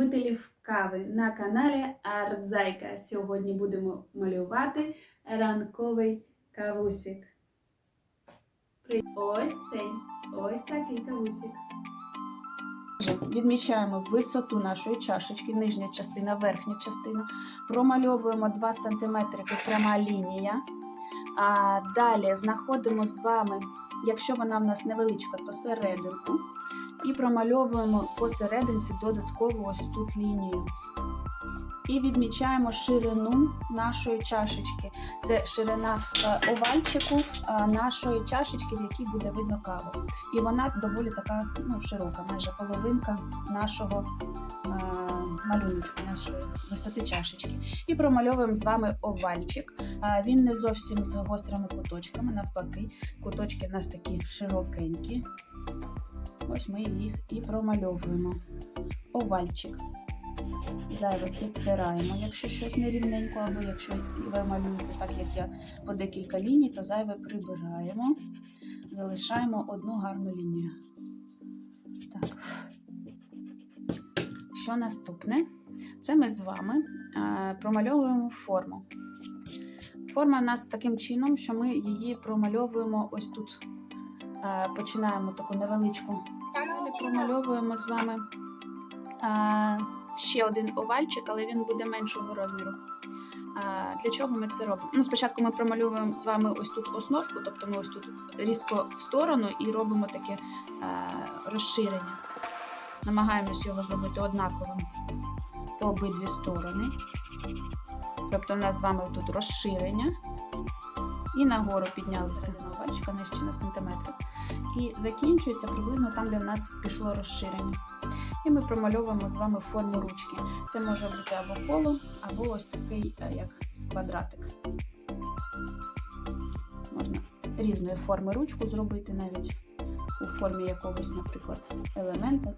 любителів кави на каналі Артзайка. Сьогодні будемо малювати ранковий кавусик. Ось цей, ось такий кавусик. Відмічаємо висоту нашої чашечки, нижня частина, верхня частина. Промальовуємо 2 см пряма лінія. А далі знаходимо з вами, якщо вона в нас невеличка, то серединку. І промальовуємо посерединці додатково ось тут лінію. І відмічаємо ширину нашої чашечки. Це ширина е, овальчику е, нашої чашечки, в якій буде видно каву. І вона доволі така ну, широка, майже половинка нашого е, малюночку, нашої висоти чашечки. І промальовуємо з вами овальчик. Він не зовсім з гострими куточками, навпаки, куточки в нас такі широкенькі. Ось ми їх і промальовуємо. Овальчик. Зайве підтираємо, якщо щось нерівненько, або якщо ви малюєте так, як я по декілька ліній, то зайве прибираємо. Залишаємо одну гарну лінію. Так. Що наступне? Це ми з вами промальовуємо форму. Форма у нас таким чином, що ми її промальовуємо ось тут. Починаємо таку невеличку. Промальовуємо з вами е, ще один овальчик, але він буде меншого розміру. А, Для чого ми це робимо? Ну, спочатку ми промальовуємо з вами ось тут основку, тобто ми ось тут різко в сторону і робимо таке е, розширення. Намагаємось його зробити однаковим по обидві сторони. Тобто, в нас з вами тут розширення. І нагору піднялися на овальчика нижче на сантиметр. І закінчується приблизно там, де в нас пішло розширення. І ми промальовуємо з вами форму ручки. Це може бути або коло, або ось такий, е, як квадратик. Можна різної форми ручку зробити навіть у формі якогось, наприклад, елемента.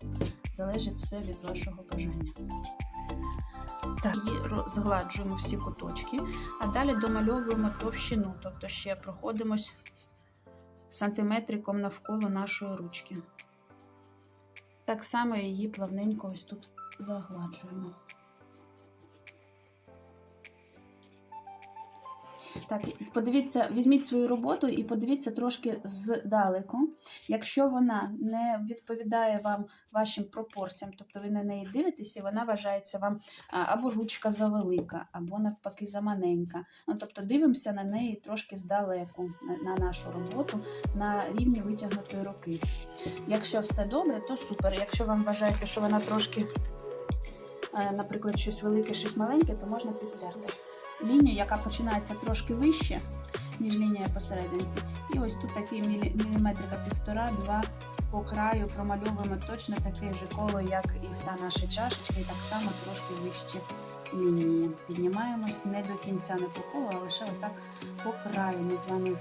Залежить все від вашого бажання. Так, і згладжуємо всі куточки, а далі домальовуємо товщину, тобто ще проходимось сантиметриком навколо нашої ручки. Так само її плавненько ось тут загладжуємо. Так, подивіться, візьміть свою роботу і подивіться трошки здалеку. Якщо вона не відповідає вам вашим пропорціям, тобто ви на неї дивитеся, і вона вважається вам або ручка завелика, або навпаки заманенька. Ну, тобто дивимося на неї трошки здалеку, на, на нашу роботу, на рівні витягнутої руки. Якщо все добре, то супер. Якщо вам вважається, що вона трошки, е, наприклад, щось велике, щось маленьке, то можна підтерти лінію, яка починається трошки вище, ніж лінія посерединці. І ось тут такий мілі- міліметрика півтора-два по краю промальовуємо точно таке ж коло, як і вся наша чашечка, і так само трошки вище лінії. Піднімаємось не до кінця, не по колу, а лише ось так по краю. Ми з вами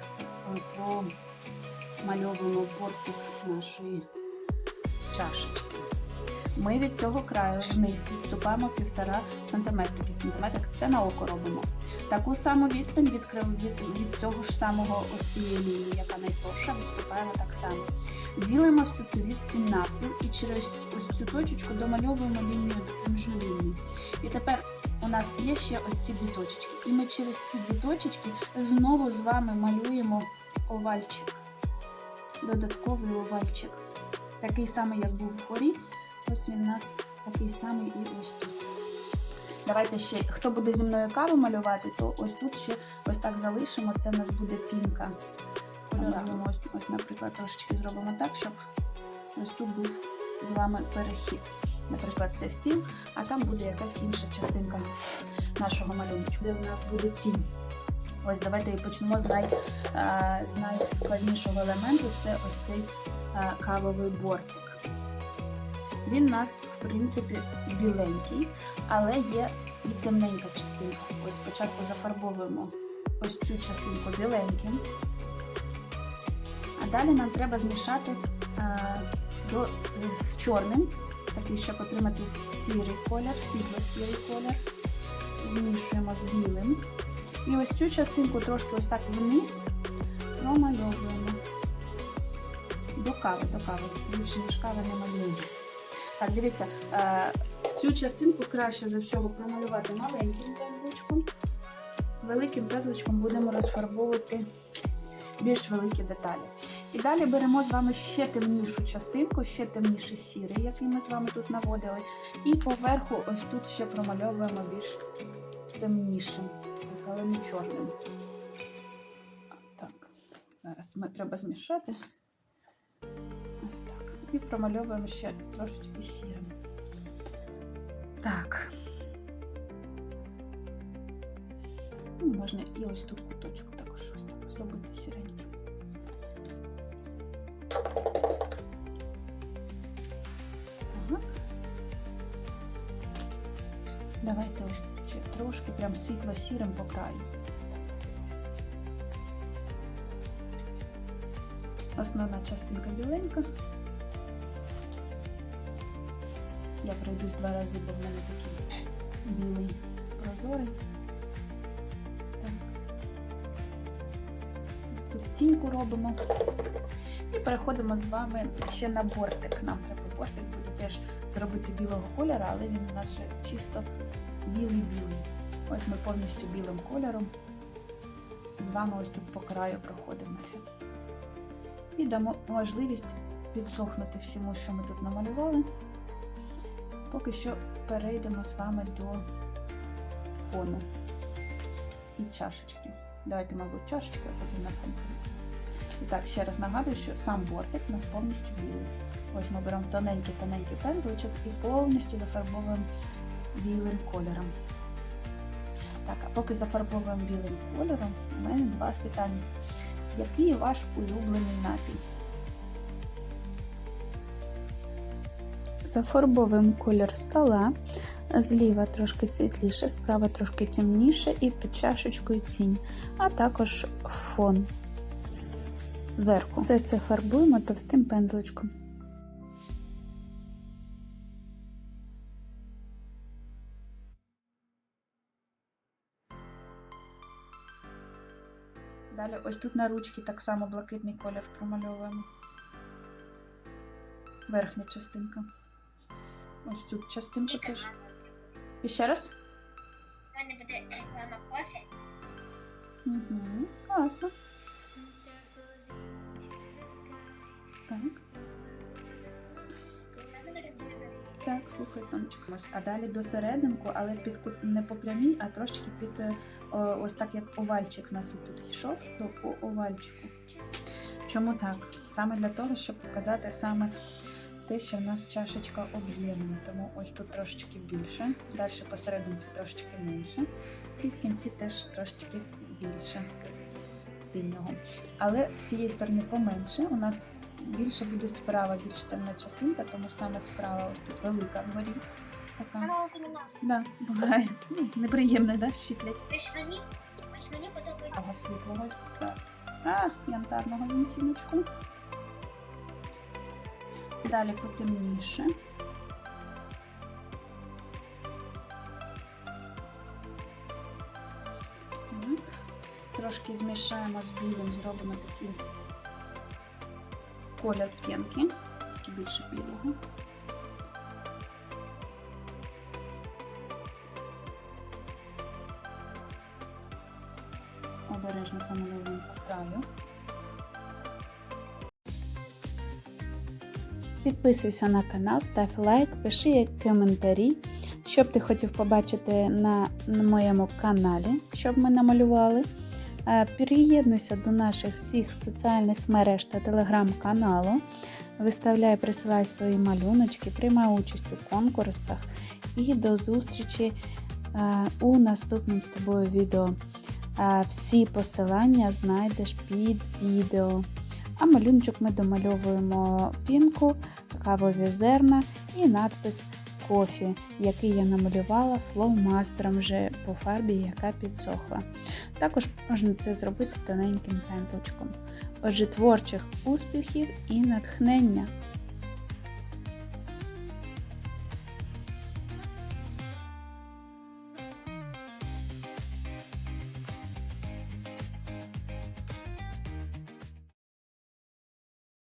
промальовуємо бортик нашої чашечки. Ми від цього краю вниз відступаємо півтора сантиметрики. Сантиметр це на око робимо. Таку саму відстань від, краю- від, від цього ж самого ось цієї лінії, яка найтовша, відступаємо так само. Ділимо всю цю відстань навпіл і через ось цю точечку домальовуємо лінію допоміжну лінію. І тепер у нас є ще ось ці дві точечки. І ми через ці дві точечки знову з вами малюємо овальчик. Додатковий овальчик. Такий самий, як був вгорі. Ось він у нас такий самий і ось тут. Давайте ще, хто буде зі мною каву малювати, то ось тут ще ось так залишимо. Це в нас буде пінка. Кольорами. Ось, ось, наприклад, трошечки зробимо так, щоб ось тут був з вами перехід. Наприклад, це стіл, а там буде якась інша частинка нашого малюночку, де в нас буде тінь. Ось давайте і почнемо з, най, е, з найскладнішого елементу це ось цей е, кавовий бортик. Він у нас, в принципі, біленький, але є і темненька частинка. Ось спочатку зафарбовуємо ось цю частинку біленьким. А далі нам треба змішати а, до, з чорним, такий, щоб отримати сірий колір, світло-сірий колір. Змішуємо з білим. І ось цю частинку трошки ось так вниз промальовуємо. До кави, до кави. Більше ніж кави не малюємо. Так, дивіться, е, Цю частинку краще за всього промалювати маленьким пензличком. Великим пензличком будемо розфарбовувати більш великі деталі. І далі беремо з вами ще темнішу частинку, ще темніший сірий, який ми з вами тут наводили. І поверху ось тут ще промальовуємо більш темнішим, так, але не чорним. Так, зараз ми треба змішати. Ось так. І промальовуємо ще трошечки сірим. Так. Ну, Можна і ось тут куточок також ось так зробити сіреньким. Так. Давайте ось ще трошки прям світло-сірим по краю. Основна частинка біленька. Я пройдусь два рази, бо в мене такий білий прозорий. Так. Ось тут тіньку робимо. І переходимо з вами ще на бортик. Нам треба бортик буде теж зробити білого кольору, але він у нас чисто білий-білий. Ось ми повністю білим кольором. З вами ось тут по краю проходимося. І дамо можливість підсохнути всьому, що ми тут намалювали. Поки що перейдемо з вами до фону і чашечки. Давайте, мабуть, чашечки, а потім на фон. І так, ще раз нагадую, що сам бортик у нас повністю білий. Ось ми беремо тоненький-тоненький пензличок і повністю зафарбовуємо білим кольором. Так, а поки зафарбовуємо білим кольором, у мене два питання. Який ваш улюблений напій? Зафарбовуємо колір стола. Зліва трошки світліше, справа трошки темніше і під чашечкою тінь, а також фон зверху. Все це фарбуємо товстим пензличком. Далі ось тут на ручці так само блакитний колір промальовуємо. Верхня частинка. Ось тут частинку теж. І ще раз. У мене буде реклама кофе. Угу. Класно. Так. Так, слухай, сонечко. А далі до серединку, але під кут- не по прямій, а трошки під е, о, ось так, як овальчик у нас тут йшов, то по овальчику. Чому так? Саме для того, щоб показати саме те, що в нас чашечка об'ємна. Тому ось тут трошечки більше, далі посерединці трошечки менше, і в кінці теж трошечки більше синього. Але з цієї сторони поменше. У нас більше буде справа, більш темна частинка, тому саме справа ось тут велика вгорі. Така. Да, буває. Ну, Неприємно, да? Щиплять. Ось мені, ось мені подобається. Того світлого. Так. А, янтарного відтіночку. Далі потемніше. Так. Трошки змішаємо з білим, зробимо такий колір п'янки, трошки більше білого. Обережно помалюємо по краю. Підписуйся на канал, став лайк, пиши коментарі, що б ти хотів побачити на, моєму каналі, щоб ми намалювали. Е, Приєднуйся до наших всіх соціальних мереж та телеграм-каналу. Виставляй, присилай свої малюночки, приймай участь у конкурсах і до зустрічі е, у наступному з тобою відео. Е, Всі посилання знайдеш під відео. А малюночок ми домальовуємо пінку, кавові зерна і надпис кофі, який я намалювала флоумастером вже по фарбі, яка підсохла. Також можна це зробити тоненьким пензличком. Отже, творчих успіхів і натхнення!